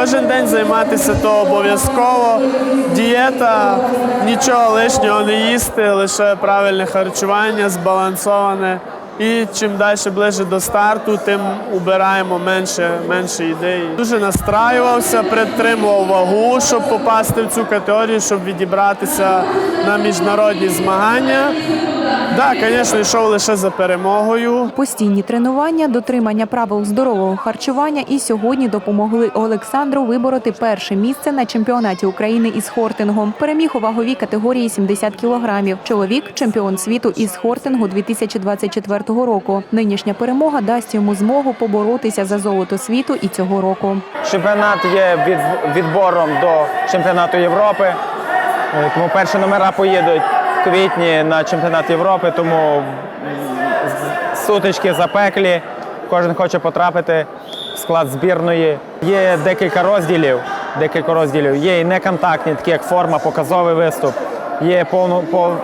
кожен день займатися, то обов'язково. Дієта, нічого лишнього не їсти, лише правильне харчування, збалансоване. І чим далі ближе до старту, тим убираємо менше, менше ідей. Дуже настраювався, притримував вагу, щоб попасти в цю категорію, щоб відібратися на міжнародні змагання. Так, звісно, йшов лише за перемогою. Постійні тренування, дотримання правил здорового харчування і сьогодні допомогли Олександру вибороти перше місце на чемпіонаті України із хортингу. Переміг у ваговій категорії 70 кілограмів. Чоловік чемпіон світу із хортингу 2024 року. Нинішня перемога дасть йому змогу поборотися за золото світу і цього року. Чемпіонат є від, відбором до чемпіонату Європи. Е, Тому перші номера поїдуть квітні на чемпіонат Європи, тому сутички запеклі. Кожен хоче потрапити в склад збірної. Є декілька розділів. Декілька розділів. Є і неконтактні, такі як форма, показовий виступ. Є повну, пов-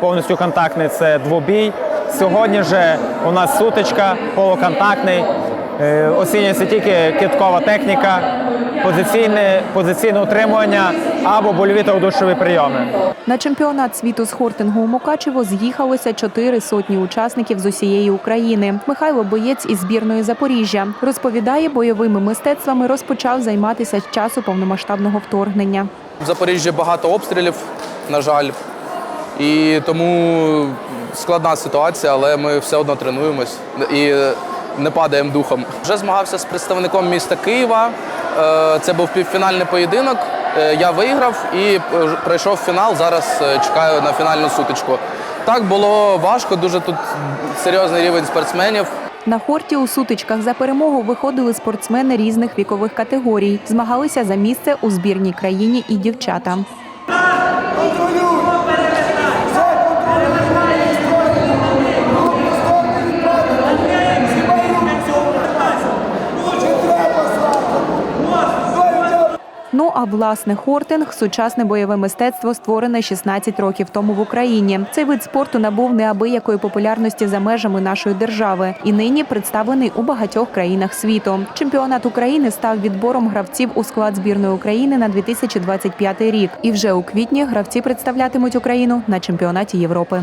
повністю контактний це двобій. Сьогодні же у нас сутичка, полуконтактний. Е, Оцінюється тільки киткова техніка, позиційне, позиційне утримування або больові та удушові прийоми. На чемпіонат світу з хортингу у Мукачево з'їхалося чотири сотні учасників з усієї України. Михайло боєць із збірної Запоріжжя розповідає, бойовими мистецтвами розпочав займатися з часу повномасштабного вторгнення. В Запоріжжі багато обстрілів, на жаль. І тому складна ситуація, але ми все одно тренуємось і не падаємо духом. Вже змагався з представником міста Києва. Е, Це був півфінальний поєдинок. Е, Я виграв і е, пройшов фінал. Зараз чекаю на фінальну сутичку. Так було важко, дуже тут серйозний рівень спортсменів. На хорті у сутичках за перемогу виходили спортсмени різних вікових категорій. Змагалися за місце у збірній країні і дівчата. Ну а власне хортинг сучасне бойове мистецтво створене 16 років тому в Україні. Цей вид спорту набув неабиякої популярності за межами нашої держави і нині представлений у багатьох країнах світу. Чемпіонат України став відбором гравців у склад збірної України на 2025 рік. І вже у квітні гравці представлятимуть Україну на чемпіонаті Європи.